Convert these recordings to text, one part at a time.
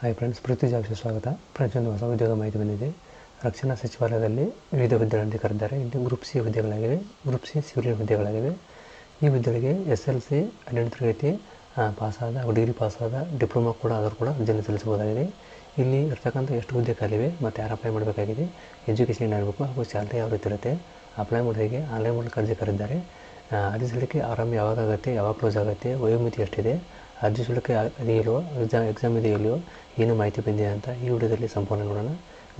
Hi friends ಪೃಥ್ವಿ ಜಾಕ್ಷ ಸ್ವಾಗತ. ಒಂದು ಹೊಸ ಉದ್ಯೋಗ ಮಾಹಿತಿ ಬಂದಿದೆ. ರಕ್ಷಣಾ ಸಚಿವಾಲಯದಲ್ಲಿ ವಿವಿಧ ಹುದ್ದೆಗಳನ್ನು ಕರೆದಿದ್ದಾರೆ. ಇಲ್ಲಿ ಗ್ರೂಪ್ ಸಿ ಹುದ್ದೆಗಳಾಗಿವೆ. ಗ್ರೂಪ್ ಸಿ ಸಿವಿಲಿಯನ್ ಹುದ್ದೆಗಳಾಗಿವೆ. ಈ ಹುದ್ದೆಗಳಿಗೆ ಎಸ್ ಎಲ್ ಸಿ ಹನ್ನೆರಡು ತರಗತಿ ಪಾಸಾದ ಡಿಗ್ರಿ ಪಾಸಾದ ಡಿಪ್ಲೊಮಾ ಕೂಡ ಆದರೂ ಕೂಡ ಅರ್ಜಿಯನ್ನು ಸಲ್ಲಿಸಬಹುದಾಗಿದೆ. ಇಲ್ಲಿ ಇರ್ತಕ್ಕಂಥ ಎಷ್ಟು ಹುದ್ದೆ ಖಾಲಿವೆ ಮತ್ತು ಯಾರು ಅಪ್ಲೈ ಮಾಡಬೇಕಾಗಿದೆ ಎಜುಕೇಷನ್ ಏನಾಗಬೇಕು ಹಾಗೂ ಸ್ಯಾಲ್ರಿ ಯಾವ ರೀತಿ ಇರುತ್ತೆ ಅಪ್ಲೈ ಮಾಡೋರಿಗೆ ಆನ್ಲೈನ್ ಮೂಲಕ ಅರ್ಜಿ ಕರೆದಿದ್ದಾರೆ. ಅರ್ಜಿ ಸಲ್ಲಿಕೆ ಆರಂಭ ಯಾವಾಗ ಆಗುತ್ತೆ, ಯಾವಾಗ ಕ್ಲೋಸ್ ಆಗುತ್ತೆ, ವಯೋಮಿತಿ ಎಷ್ಟಿದೆ ಅರ್ಜಿ ಶುಲ್ಕ ಇದೆಯಲ್ಲೋ, ಎಕ್ಸಾಮ್ ಎಕ್ಸಾಮ್ ಇದೆಯಲ್ಲೋ ಏನು ಮಾಹಿತಿ ಬಂದಿದೆ ಅಂತ ಈ ವಿಡಿಯೋದಲ್ಲಿ ಸಂಪೂರ್ಣ ನೋಡೋಣ.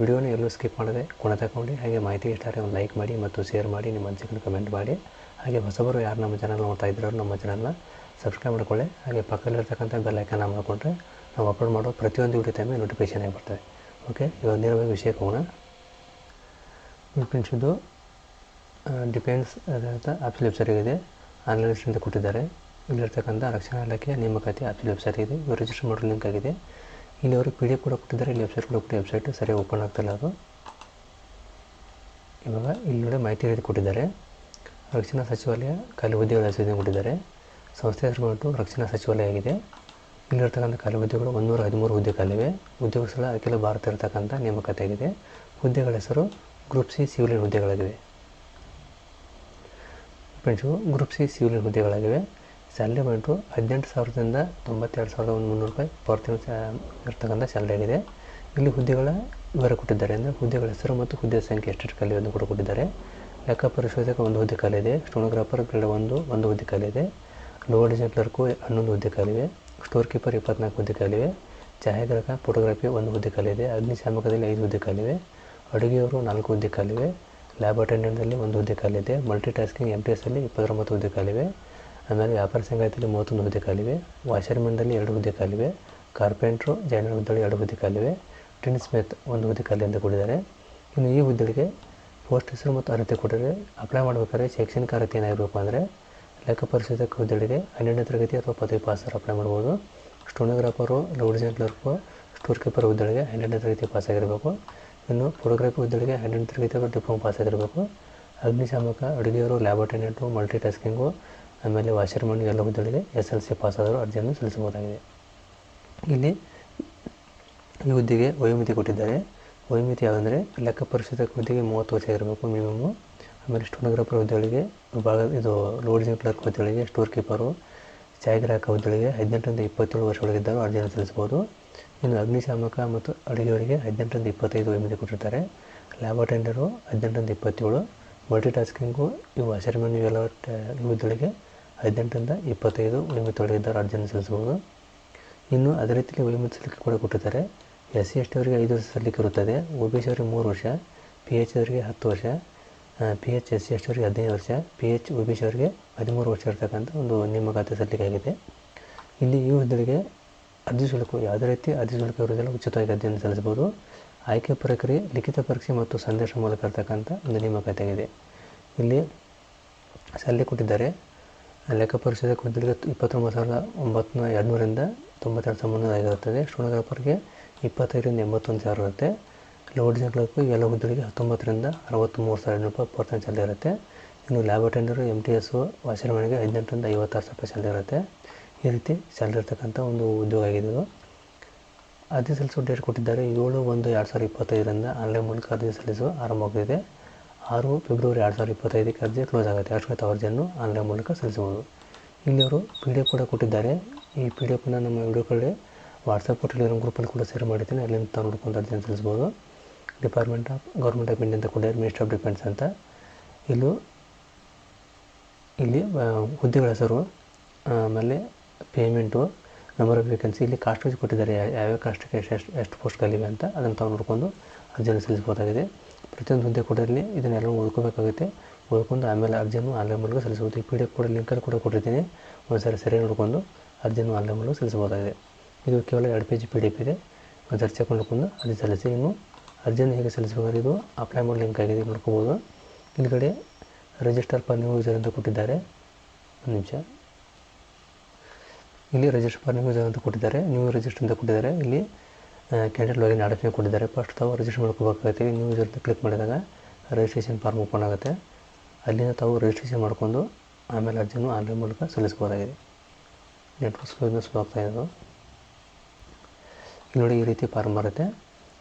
ವಿಡಿಯೋನ ಎಲ್ಲೂ ಸ್ಕಿಪ್ ಮಾಡದೆ ಕೊನೆ ತಗೊಂಡು ಹಾಗೆ ಮಾಹಿತಿ ಇಷ್ಟ ಆದರೆ ಒಂದು ಲೈಕ್ ಮಾಡಿ ಮತ್ತು ಶೇರ್ ಮಾಡಿ ನಿಮ್ಮ ಅನಿಸಿಕೆಯನ್ನು ಕಮೆಂಟ್ ಮಾಡಿ. ಹಾಗೆ ಹೊಸಬರು ಯಾರು ನಮ್ಮ ಚಾನಲ್ ನೋಡ್ತಾ ಇದ್ದಾರೋ ನಮ್ಮ ಚಾನಲ್ನ ಸಬ್ಸ್ಕ್ರೈಬ್ ಮಾಡ್ಕೊಳ್ಳಿ. ಹಾಗೆ ಪಕ್ಕದಲ್ಲಿರ್ತಕ್ಕಂಥ ಬೆಲ್ ಐಕನ್ನ ಮಾಡ್ಕೊಂಡ್ರೆ ನಾವು ಅಪ್ಲೋಡ್ ಮಾಡೋ ಪ್ರತಿಯೊಂದು ವಿಡಿಯೋ ಟೈಮೇ ನೋಟಿಫಿಕೇಶನ್ ಆಗಿ ಬರ್ತದೆ. ಓಕೆ ಇವಾಗ ನೇರವಾಗಿ ವಿಷಯಕ್ಕೆ ಹೋಗೋಣ ಫ್ರೆಂಡ್ಸ್ ಡಿಪೆಂಡ್ಸ್ ಅಂತ ಆಪ್ಸ್ ವೆಬ್ಸೈಟ್ ಇದೆ. ಆನ್ಲೈನ್ ಕೊಟ್ಟಿದ್ದಾರೆ. ಇಲ್ಲಿರ್ತಕ್ಕಂಥ ರಕ್ಷಣಾ ಇಲಾಖೆಯ ನೇಮಕಾತಿ ಆಫೀಸ್ ವೆಬ್ಸೈಟ್ ಇದೆ. ಇವರು ರಿಜಿಸ್ಟರ್ ಮಾಡೋ ಲಿಂಕ್ ಆಗಿದೆ. ಇಲ್ಲಿ ಅವರು ಪಿ ಡಿ ಎಫ್ ಕೂಡ ಕೊಟ್ಟಿದ್ದಾರೆ. ಇಲ್ಲಿ ವೆಬ್ಸೈಟ್ ಕೂಡ ಕೊಟ್ಟು ವೆಬ್ಸೈಟ್ ಸರಿ ಓಪನ್ ಆಗ್ತಿಲ್ಲ ಅದು. ಇವಾಗ ಇಲ್ಲಿ ನೋಡಿ ಮಾಹಿತಿ ರೀತಿ ಕೊಟ್ಟಿದ್ದಾರೆ. ರಕ್ಷಣಾ ಸಚಿವಾಲಯ ಖಾಲಿ ಹುದ್ದೆಗಳ ಕೊಟ್ಟಿದ್ದಾರೆ. ಸಂಸ್ಥೆ ಹೆಸರು ಬಂದು ರಕ್ಷಣಾ ಸಚಿವಾಲಯ ಆಗಿದೆ. ಇಲ್ಲಿರ್ತಕ್ಕಂಥ ಖಾಲಿ ಹುದ್ದೆಗಳು ಒಂದೂರ ಹದಿಮೂರು ಹುದ್ದೆ ಖಾಲಿವೆ ಉದ್ಯೋಗ ಸ್ಥಳ ಅಖಿಲ ಭಾರತ ಇರತಕ್ಕಂಥ ನೇಮಕಾತಿ ಆಗಿದೆ. ಹುದ್ದೆಗಳ ಹೆಸರು ಗ್ರೂಪ್ ಸಿ ಸಿವಿಲಿಯನ್ ಹುದ್ದೆಗಳಾಗಿವೆ. ಫ್ರೆಂಡ್ಸು ಗ್ರೂಪ್ ಸಿ ಸಿವಿಲಿಯನ್ ಹುದ್ದೆಗಳಾಗಿವೆ. ಸ್ಯಾಲ್ರಿ ಬಂದು ಹದಿನೆಂಟು ಸಾವಿರದಿಂದ ತೊಂಬತ್ತೆರಡು ಸಾವಿರದ ಒಂದು ಮುನ್ನೂರು ರೂಪಾಯಿ ಪರ್ ತಿಂಗಳು ಇರ್ತಕ್ಕಂಥ ಸ್ಯಾಲ್ರಿ ಆಗಿದೆ. ಇಲ್ಲಿ ಹುದ್ದೆಗಳ ವಿವರ ಕೊಟ್ಟಿದ್ದಾರೆ. ಅಂದರೆ ಹುದ್ದೆಗಳ ಹೆಸರು ಮತ್ತು ಹುದ್ದೆ ಸಂಖ್ಯೆ ಎಷ್ಟೆಷ್ಟು ಖಾಲಿ ಒಂದು ಕೂಡ ಕೊಟ್ಟಿದ್ದಾರೆ. ಲೆಕ್ಕ ಪರಿಶೋಧಕ ಒಂದು ಹುದ್ದೆ ಖಾಲಿ ಇದೆ. ಸ್ಟೋನೋಗ್ರಾಫರ್ ಗ್ರೇಡ್ ಒಂದು ಒಂದು ಹುದ್ದೆ ಖಾಲಿ ಇದೆ. ಲೋವರ್ ಡಿಸೈನ್ ಕ್ಲರ್ಕು ಹನ್ನೊಂದು ಹುದ್ದೆ ಖಾಲಿವೆ ಸ್ಟೋರ್ ಕೀಪರ್ ಇಪ್ಪತ್ನಾಲ್ಕು ಹುದ್ದೆ ಖಾಲಿವೆ ಛಾಯಾಗ್ರಾಹಕ, ಫೋಟೋಗ್ರಫಿ ಒಂದು ಹುದ್ದೆ ಖಾಲಿದೆ ಅಗ್ನಿಶಾಮಕದಲ್ಲಿ ಐದು ಹುದ್ದೆ ಖಾಲಿವೆ ಅಡುಗೆಯವರು ನಾಲ್ಕು ಹುದ್ದೆ ಖಾಲಿವೆ ಲ್ಯಾಬ್ ಅಟೆಂಡೆಂಟ್ನಲ್ಲಿ ಒಂದು ಹುದ್ದೆ ಖಾಲಿದೆ ಮಲ್ಟಿ ಟಾಸ್ಕಿಂಗ್ ಎಂ ಟಿ ಎಸ್ಸಲ್ಲಿ ಇಪ್ಪತ್ತೊಂಬತ್ತು ಹುದ್ದೆ ಖಾಲಿವೆ ಆಮೇಲೆ ವ್ಯಾಪಾರ ಸಂಘದಲ್ಲಿ ಮೂವತ್ತೊಂದು ಹುದ್ದೆ ಖಾಲಿವೆ ವಾಷರ್ಮನ್ದಲ್ಲಿ ಎರಡು ಹುದ್ದೆ ಖಾಲಿವೆ ಕಾರ್ಪೆಂಟ್ರು, ಜೈನರ್ ಹುದ್ದೆಗಳು ಎರಡು ಹುದ್ದೆ ಖಾಲಿವೆ ಟಿನ್ ಸ್ಮಿತ್ ಒಂದು ಹುದ್ದೆ ಖಾಲಿ ಅಂತ ಕೊಟ್ಟಿದ್ದಾರೆ ಇನ್ನು ಈ ಹುದ್ದೆಗಳಿಗೆ ಪೋಸ್ಟ್ ಹೆಸರು ಮತ್ತು ಅರ್ಹತೆ ಕೊಟ್ಟರೆ ಅಪ್ಲೈ ಮಾಡಬೇಕಾದ್ರೆ ಶೈಕ್ಷಣಿಕ ಅರ್ಹತೆ ಏನಾಗಿರಬೇಕು ಅಂದರೆ ಲೆಕ್ಕ ಪರಿಶೋಧಕ ಹುದ್ದೆಗಳಿಗೆ ಹನ್ನೆರಡನೇ ತರಗತಿ ಅಥವಾ ಪದವಿ ಪಾಸರು ಅಪ್ಲೈ ಮಾಡ್ಬೋದು. Stenographer lower division clerk store keeper ಹುದ್ದೆಗಳಿಗೆ ಹನ್ನೆರಡನೇ ತರಗತಿ ಪಾಸಾಗಿರಬೇಕು ಇನ್ನು ಫೋಟೋಗ್ರಫಿ ಹುದ್ದೆಗಳಿಗೆ ಹನ್ನೆರಡನೇ ತರಗತಿ ಅಥವಾ ಡಿಪ್ಲೊಮಾ ಪಾಸಾಗಿರಬೇಕು ಅಗ್ನಿಶಾಮಕ ಅಡುಗೆಯವರು ಲ್ಯಾಬ್ ಅಟೆಂಡೆಂಟು ಮಲ್ಟಿ ಟಾಸ್ಕಿಂಗು ಆಮೇಲೆ ವಾಷರ್ಮನ್ ಎಲ್ಲ ಹುದ್ದೆಗಳಿಗೆ ಎಸ್ ಎಲ್ ಸಿ ಪಾಸಾದರೂ ಅರ್ಜಿಯನ್ನು ಸಲ್ಲಿಸಬಹುದಾಗಿದೆ. ಇಲ್ಲಿ ಈ ಹುದ್ದೆಗೆ ವಯೋಮಿತಿ ಕೊಟ್ಟಿದ್ದಾರೆ. ವಯೋಮಿತಿ ಯಾವುದಂದರೆ ಲೆಕ್ಕ ಪರಿಶೋಧಕ ಹುದ್ದೆಗೆ ಮೂವತ್ತು ವರ್ಷ ಇರಬೇಕು ಮಿನಿಮಮ್. ಆಮೇಲೆ ಸ್ಟೋನೋಗ್ರಾಫರ್ ಹುದ್ದೆಗಳಿಗೆ ಭಾಗ ಇದು ಲೋಡಿಂಗ್ ಕ್ಲರ್ಕ್ ಹುದ್ದೆಗಳಿಗೆ, ಸ್ಟೋರ್ ಕೀಪರು ಛಾಯಾಗ್ರಾಹಕ ಹುದ್ದೆಗಳಿಗೆ ಹದಿನೆಂಟರಿಂದ ಇಪ್ಪತ್ತೇಳು ವರ್ಷದೊಳಗಿದ್ದರೂ ಅರ್ಜಿಯನ್ನು ಸಲ್ಲಿಸಬಹುದು. ಇನ್ನು ಅಗ್ನಿಶಾಮಕ ಮತ್ತು ಅಡುಗೆಯವರಿಗೆ ಹದಿನೆಂಟರಿಂದ ಇಪ್ಪತ್ತೈದು ವಯೋಮಿತಿ ಕೊಟ್ಟಿರ್ತಾರೆ. ಲ್ಯಾಬ್ ಅಟೆಂಡರು ಹದಿನೆಂಟರಿಂದ ಇಪ್ಪತ್ತೇಳು ಮಲ್ಟಿ ಟಾಸ್ಕಿಂಗು ಇವು ಇವೆಲ್ಲ ಎಲ್ಲ ಹುದ್ದೆಗಳಿಗೆ ಹದಿನೆಂಟರಿಂದ ಇಪ್ಪತ್ತೈದು ವಯೋಮಿತಿ ಒಳಗಿದ್ದರೂ ಅರ್ಜಿಯನ್ನು ಸಲ್ಲಿಸಬಹುದು. ಇನ್ನು ಅದೇ ರೀತಿಯಲ್ಲಿ ವಯೋಮಿತಿ ಸಲ್ಲಿಕೆ ಕೂಡ ಕೊಟ್ಟಿದ್ದಾರೆ. ಎಸ್ ಸಿ ಎಸ್ ಟಿ ಅವರಿಗೆ ಐದು ವರ್ಷ ಸಲ್ಲಿಕೆ ಇರುತ್ತದೆ. ಒ ಬಿ ಸಿ ಅವರಿಗೆ ಮೂರು ವರ್ಷ, ಪಿ ಎಚ್ ಅವರಿಗೆ ಹತ್ತು ವರ್ಷ P H, S C S T ಅವರಿಗೆ ಹದಿನೈದು ವರ್ಷ, P H, O B C ಅವರಿಗೆ ಹದಿಮೂರು ವರ್ಷ ಇರತಕ್ಕಂಥ ಒಂದು ನೇಮಕಾತಿ ಸಲ್ಲಿಕೆ ಆಗಿದೆ. ಇಲ್ಲಿ ಈ ಹುದ್ದೆಗೆ ಅರ್ಜಿ ಶುಲ್ಕ ಯಾವುದೇ ರೀತಿ ಅರ್ಜಿ ಶುಲ್ಕ ಇರುವುದಿಲ್ಲ, ಉಚಿತವಾಗಿ ಅರ್ಜಿಯನ್ನು ಸಲ್ಲಿಸಬಹುದು. ಆಯ್ಕೆ ಪ್ರಕ್ರಿಯೆ, ಲಿಖಿತ ಪರೀಕ್ಷೆ ಮತ್ತು ಸಂದೇಶ ಮೂಲಕ ಇರತಕ್ಕಂಥ ಒಂದು ನೇಮಕಾತಿ ಆಗಿದೆ. ಇಲ್ಲಿ ಸಲ್ಲಿಕೆ ಕೊಟ್ಟಿದ್ದಾರೆ. ಲೆಕ್ಕ ಪರಿಶೋಧ ಹುದ್ದೆಗೆ ಇಪ್ಪತ್ತೊಂಬತ್ತು ಸಾವಿರದ ಒಂಬತ್ತು ಎರಡುನೂರಿಂದ ತೊಂಬತ್ತೆರಡು ಸಾವಿರದ ಮುನ್ನೂರ ಆಗಿರುತ್ತದೆ ಸ್ಟೋನೋಗ್ರಾಫರ್ಗೆ ಇಪ್ಪತ್ತೈದರಿಂದ ಎಂಬತ್ತೊಂದು ಸಾವಿರ ಇರುತ್ತೆ. ಲೋಡ್ ಜನಕ್ಲರ್ಕು ಎಲ್ಲ ಹುದ್ದೆಗಳಿಗೆ ಹತ್ತೊಂಬತ್ತರಿಂದ ಅರವತ್ತ್ಮೂರು ಸಾವಿರ ರೂಪಾಯಿ ಪರ್ಸೆಂಟ್ ಸ್ಯಾಲ್ರಿ ಇರುತ್ತೆ. ಇನ್ನು lab attender M T S ವಾಷರ್ಮನ್ಗೆ ಹದಿನೆಂಟರಿಂದ ಐವತ್ತಾರು ರೂಪಾಯಿ ಸ್ಯಾಲ್ರಿ ಇರುತ್ತೆ. ಈ ರೀತಿ ಸ್ಯಾಲ್ರಿ ಇರ್ತಕ್ಕಂಥ ಒಂದು ಉದ್ಯೋಗ ಆಗಿದೆ ಇದು. ಅರ್ಜಿ ಸಲ್ಲಿಸೋ ಡೇಟ್ ಕೊಟ್ಟಿದ್ದಾರೆ. ಏಳು ಒಂದು ಎರಡು ಸಾವಿರದ ಇಪ್ಪತ್ತೈದರಿಂದ ಆನ್ಲೈನ್ ಮೂಲಕ ಅರ್ಜಿ ಸಲ್ಲಿಸುವ ಆರಂಭವಾಗಿದೆ ಆರು ಫೆಬ್ರವರಿ ಎರಡು ಸಾವಿರದ ಇಪ್ಪತ್ತೈದಕ್ಕೆ ಅರ್ಜಿ ಕ್ಲೋಸ್ ಆಗುತ್ತೆ ಅಷ್ಟು ಅರ್ಜಿಯನ್ನು ಆನ್ಲೈನ್ ಮೂಲಕ ಸಲ್ಲಿಸಬಹುದು. ಇಲ್ಲಿ ಅವರು ಪಿ ಡಿ ಎಫ್ ಕೂಡ ಕೊಟ್ಟಿದ್ದಾರೆ. ಈ ಪಿ ಡಿ ಎಫ್ನ ನಮ್ಮ ವಿಡಿಯೋಗಳಲ್ಲಿ ವಾಟ್ಸಪ್ ಟೆಲಿಗ್ರಾಮ್ ಗ್ರೂಪಲ್ಲಿ ಕೂಡ ಶೇರ್ ಮಾಡಿದ್ದೀನಿ ಅಲ್ಲಿಂದ ತಾವು ನೋಡ್ಕೊಂಡು ಅರ್ಜಿಯನ್ನು ಸಲ್ಲಿಸ್ಬೋದು department of government of India ಅಂತ ಕೂಡ ಮಿನಿಸ್ಟ್ರಿ ಆಫ್ ಡಿಫೆನ್ಸ್ ಅಂತ. ಇಲ್ಲೂ ಇಲ್ಲಿ ಹುದ್ದೆಗಳ ಹೆಸರು ಆಮೇಲೆ ಪೇಮೆಂಟು ನಂಬರ್ ಆಫ್ ವೇಕೆನ್ಸಿ ಇಲ್ಲಿ ಕಾಸ್ಟ್ ವೈಸ್ ಕೊಟ್ಟಿದ್ದಾರೆ. ಯಾವ್ಯಾವ ಕಾಸ್ಟ್ಗೆ ಎಷ್ಟು ಎಷ್ಟು ಪೋಸ್ಟ್ಗಳಿವೆ ಅಂತ ಅದನ್ನು ತಾವು ನೋಡಿಕೊಂಡು ಅರ್ಜಿಯನ್ನು ಸಲ್ಲಿಸಬಹುದಾಗಿದೆ. ಪ್ರತಿಯೊಂದು ಕೂಡ ಇಲ್ಲಿ ಇದನ್ನೆಲ್ಲ ಓದ್ಕೋಬೇಕಾಗುತ್ತೆ ಓದ್ಕೊಂಡು ಆಮೇಲೆ ಅರ್ಜಿಯನ್ನು ಆನ್ಲೈನ್ ಮೂಲಕ ಸಲ್ಲಿಸಬಹುದು. ಈ ಪಿ ಡಿ ಎಫ್ ಕೂಡ ಲಿಂಕಲ್ಲಿ ಕೂಡ ಕೊಟ್ಟಿರ್ತೀನಿ. ಒಂದ್ಸರಿ ಸರಿ ನೋಡಿಕೊಂಡು ಅರ್ಜಿಯನ್ನು ಆನ್ಲೈನ್ ಮೂಲಕ ಸಲ್ಲಿಸಬಹುದಾಗಿದೆ. ಇದು ಕೇವಲ ಎರಡು ಪೇಜ್ ಪಿ ಡಿ ಎಫ್ ಇದೆ. ಒಂದ್ಸರಿ ಚೆಕ್ ಮಾಡ್ಕೊಂಡು ಅರ್ಜಿ ಸಲ್ಲಿಸಿ. ಇನ್ನು ಅರ್ಜಿಯನ್ನು ಹೇಗೆ ಸಲ್ಲಿಸಬೇಕಾದ್ರೆ ಇದು ಅಪ್ಲೈ ಮಾಡೋ ಲಿಂಕ್ ಆಗಿದೆ. ನೋಡ್ಕೋಬೋದು. ಹಿಂದ್ಗಡೆ ರಿಜಿಸ್ಟರ್ ಫಾರ್ ನ್ಯೂ ಯೂಸರ್ ಅಂತ ಕೊಟ್ಟಿದ್ದಾರೆ. ಒಂದು ನಿಮಿಷ. ಇಲ್ಲಿ ರಿಜಿಸ್ಟರ್ ಫಾರ್ ನ್ಯೂ ಯೂಸರ್ ಅಂತ ಕೊಟ್ಟಿದ್ದಾರೆ. ನ್ಯೂ ರಿಜಿಸ್ಟರ್ ಅಂತ ಕೊಟ್ಟಿದ್ದಾರೆ. ಇಲ್ಲಿ ಕ್ಯಾಂಡಿಡೇಟ್ ಲಾಗಿನ್ ಆಡೋಕ್ಕೆ ಕೊಟ್ಟಿದ್ದಾರೆ. ಫಸ್ಟ್ ತಾವು ರಿಜಿಸ್ಟರ್ ಮಾಡ್ಕೋಬೇಕಾಗುತ್ತೆ ನ್ಯೂ ಯೂಸರ್ ಅಂತ ಕ್ಲಿಕ್ ಮಾಡಿದಾಗ ರಿಜಿಸ್ಟ್ರೇಷನ್ ಫಾರ್ಮ್ ಓಪನ್ ಆಗುತ್ತೆ. ಅಲ್ಲಿಂದ ತಾವು ರಿಜಿಸ್ಟ್ರೇಷನ್ ಮಾಡಿಕೊಂಡು ಆಮೇಲೆ ಅರ್ಜಿಯನ್ನು ಆನ್ಲೈನ್ ಮೂಲಕ ಸಲ್ಲಿಸ್ಬೋದಾಗಿದೆ ನೆಟ್ವರ್ಕ್ ಸ್ಲೋ ಸ್ಲೋ ಆಗ್ತಾ ಇಲ್ಲಿ ನೋಡಿ ಈ ರೀತಿ ಫಾರ್ಮ್ ಬರುತ್ತೆ.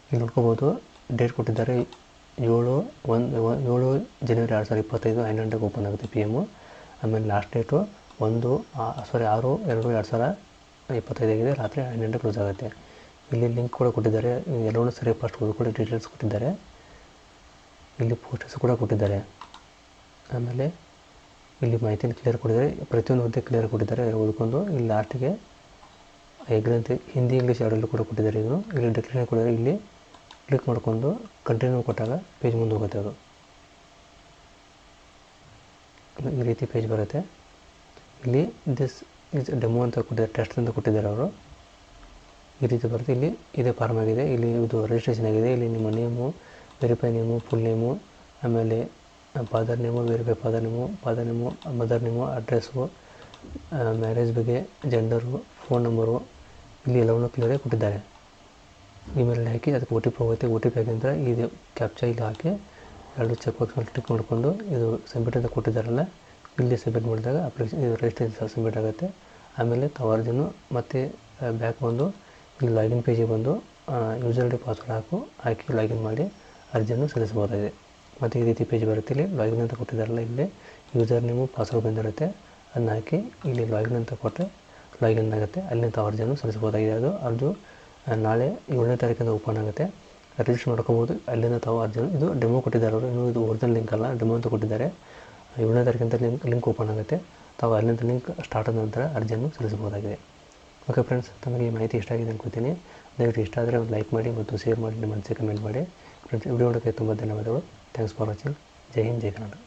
ಇಲ್ಲಿ ನೋಡ್ಕೋಬೋದು ಡೇಟ್ ಕೊಟ್ಟಿದ್ದಾರೆ ಏಳು ಒಂದು, ಏಳು ಜನವರಿ ಎರಡು ಸಾವಿರದ ಇಪ್ಪತ್ತೈದು. ಐದು ಗಂಟೆಗೆ ಓಪನ್ ಆಗುತ್ತೆ ಪಿ ಎಮ್ಮು ಆಮೇಲೆ ಲಾಸ್ಟ್ ಡೇಟು ಒಂದು ಸಾರಿ ಆರು, ಎರಡು ಎರಡು ಸಾವಿರ ಇಪ್ಪತ್ತೈದು ಆಗಿದೆ. ರಾತ್ರಿ ಹನ್ನೆರಡು ಕ್ಲೋಸ್ ಆಗುತ್ತೆ. ಇಲ್ಲಿ ಲಿಂಕ್ ಕೂಡ ಕೊಟ್ಟಿದ್ದಾರೆ. ಎಲ್ಲವನ್ನೂ ಸರಿ ಫಸ್ಟ್ ಕೂಡ ಡೀಟೇಲ್ಸ್ ಕೊಟ್ಟಿದ್ದಾರೆ. ಇಲ್ಲಿ ಪೋಸ್ಟರ್ಸ್ ಕೂಡ ಕೊಟ್ಟಿದ್ದಾರೆ. ಆಮೇಲೆ ಇಲ್ಲಿ ಮಾಹಿತಿನ ಕ್ಲಿಯರ್ ಕೊಟ್ಟಿದ್ದಾರೆ. ಪ್ರತಿಯೊಂದು ಹುದ್ದೆ ಕ್ಲಿಯರ್ ಕೊಟ್ಟಿದ್ದಾರೆ. ಓದ್ಕೊಂಡು ಇಲ್ಲಿ ಲಾಸ್ಟಿಗೆ ಗ್ರಂಥಿ ಹಿಂದಿ ಇಂಗ್ಲೀಷ್ ಎರಡಲ್ಲೂ ಕೂಡ ಕೊಟ್ಟಿದ್ದಾರೆ. ಇದನ್ನು ಇಲ್ಲಿ ಡಿಕ್ಲೇರ್ ಕೊಟ್ಟಿದ್ದಾರೆ. ಇಲ್ಲಿ ಕ್ಲಿಕ್ ಮಾಡಿಕೊಂಡು ಕಂಟಿನ್ಯೂ ಕೊಟ್ಟಾಗ ಪೇಜ್ ಮುಂದೆ ಹೋಗುತ್ತೆ ಅದು. ಈ ರೀತಿ ಪೇಜ್ ಬರುತ್ತೆ. ಇಲ್ಲಿ ದಿಸ್ ಇಸ್ ಡೆಮೋ ಅಂತ ಕೊಟ್ಟಿದ್ದಾರೆ ಟೆಸ್ಟ್ ಅಂತ ಕೊಟ್ಟಿದ್ದಾರೆ ಅವರು. ಈ ರೀತಿ ಬರುತ್ತೆ. ಇಲ್ಲಿ ಇದೇ ಫಾರ್ಮ್ ಆಗಿದೆ. ಇಲ್ಲಿ ಇದು ರಿಜಿಸ್ಟ್ರೇಷನ್ ಆಗಿದೆ. ಇಲ್ಲಿ ನಿಮ್ಮ name verify name full name ಆಮೇಲೆ father name verify father name father name mother name address marriage ಬಗ್ಗೆ ಜೆಂಡರು ಫೋನ್ ನಂಬರು ಇಲ್ಲಿ ಎಲ್ಲವನ್ನು ಕ್ಲಿಯರಾಗಿ ಕೊಟ್ಟಿದ್ದಾರೆ. ಇಮೇಲ್ ಹಾಕಿ, ಅದಕ್ಕೆ ಒ ಟಿ ಪಿ ಹೋಗುತ್ತೆ. ಒ ಟಿ ಪಿ ಹಾಕಿದ್ರೆ ಇದು ಕ್ಯಾಪ್ಚಾ ಇಲ್ಲಿ ಹಾಕಿ, ಎರಡು ಚೆಕ್ ಬಾಕ್ಸ್ ಮೇಲೆ ಮಾಡಿಕೊಂಡು ಇದು ಸಬ್ಮಿಟ್ ಅಂತ ಕೊಟ್ಟಿದ್ದಾರಲ್ಲ, ಇಲ್ಲಿ ಸಬ್ಮಿಟ್ ಮಾಡಿದಾಗ ಅಪ್ಲಿಕೇಶನ್ ಇದು ರಿಜಿಸ್ಟ್ರೇಷನ್ ಸಬ್ಮಿಟ್ ಆಗುತ್ತೆ. ಆಮೇಲೆ ಕವರ್ಜನ್ನು ಮತ್ತೆ ಬ್ಯಾಕ್ ಬಂದು ಇಲ್ಲಿ ಲಾಗಿನ್ ಪೇಜಿಗೆ ಬಂದು ಯೂಸರ್ ಐ ಪಾಸ್ವರ್ಡ್ ಹಾಕು, ಹಾಕಿ ಲಾಗಿನ್ ಮಾಡಿ, ಅರ್ಜಿಯನ್ನು ಸಲ್ಲಿಸಬಹುದಾಗಿದೆ. ಮತ್ತು ಈ ರೀತಿ ಪೇಜ್ ಬರುತ್ತೆ. ಇಲ್ಲಿ ಲಾಗಿನ್ ಅಂತ ಕೊಟ್ಟಿದ್ದಾರಲ್ಲ, ಇಲ್ಲಿ ಯೂಸರ್ ನೇಮು ಪಾಸ್ವರ್ಡ್ ಬಂದಿರುತ್ತೆ. ಅದನ್ನ ಹಾಕಿ, ಇಲ್ಲಿ ಲಾಗಿನ್ ಅಂತ ಕೊಟ್ಟರೆ ಲಾಗಿನ್ ಆಗುತ್ತೆ. ಅಲ್ಲಿಂದ ತಾವು ಅರ್ಜಿಯನ್ನು ಸಲ್ಲಿಸಬಹುದಾಗಿದೆ. ಅದು ಅರ್ಜು ನಾಳೆ ಏಳನೇ ತಾರೀಕಿಂದ ಓಪನ್ ಆಗುತ್ತೆ. ರಿಜಿಸ್ಟರ್ ಮಾಡ್ಕೋಬೋದು. ಅಲ್ಲಿಂದ ತಾವು ಅರ್ಜಿಯನ್ನು, ಇದು ಡೆಮೋ ಕೊಟ್ಟಿದ್ದಾರೆ ಅವರು. ಇನ್ನೂ ಇದು ಒರಿಜಿನಲ್ ಲಿಂಕ್ ಅಲ್ಲ ಡೆಮೋ ಅಂತ ಕೊಟ್ಟಿದ್ದಾರೆ. ಏಳನೇ ತಾರೀಕಿಂದ ಲಿಂಕ್ ಲಿಂಕ್ ಓಪನ್ ಆಗುತ್ತೆ. ತಾವು ಅಲ್ಲಿಂದ ಲಿಂಕ್ ಸ್ಟಾರ್ಟ್ ಆದ ನಂತರ ಅರ್ಜಿಯನ್ನು ಸಲ್ಲಿಸಬಹುದಾಗಿದೆ. ಓಕೆ ಫ್ರೆಂಡ್ಸ್ ತಮಗೆ ಮಾಹಿತಿ ಇಷ್ಟ ಆಗಿದೆ ಅನ್ಕೋತೀನಿ. ದಯವಿಟ್ಟು ಇಷ್ಟ ಆದರೆ ಒಂದು ಲೈಕ್ ಮಾಡಿ ಮತ್ತು ಶೇರ್ ಮಾಡಿ, ನಿಮ್ಮ ಮನಸ್ಸಿಗೆ ಕಮೆಂಟ್ ಮಾಡಿ. ಫ್ರೆಂಡ್ಸ್ ವಿಡಿಯೋ ನೋಡೋಕ್ಕೆ ತುಂಬ ಧನ್ಯವಾದಗಳು. ಥ್ಯಾಂಕ್ಸ್ ಫಾರ್ ವಾಚಿಂಗ್ ಜೈ ಹಿಂದ್, ಜೈ ಕನ್ನಡ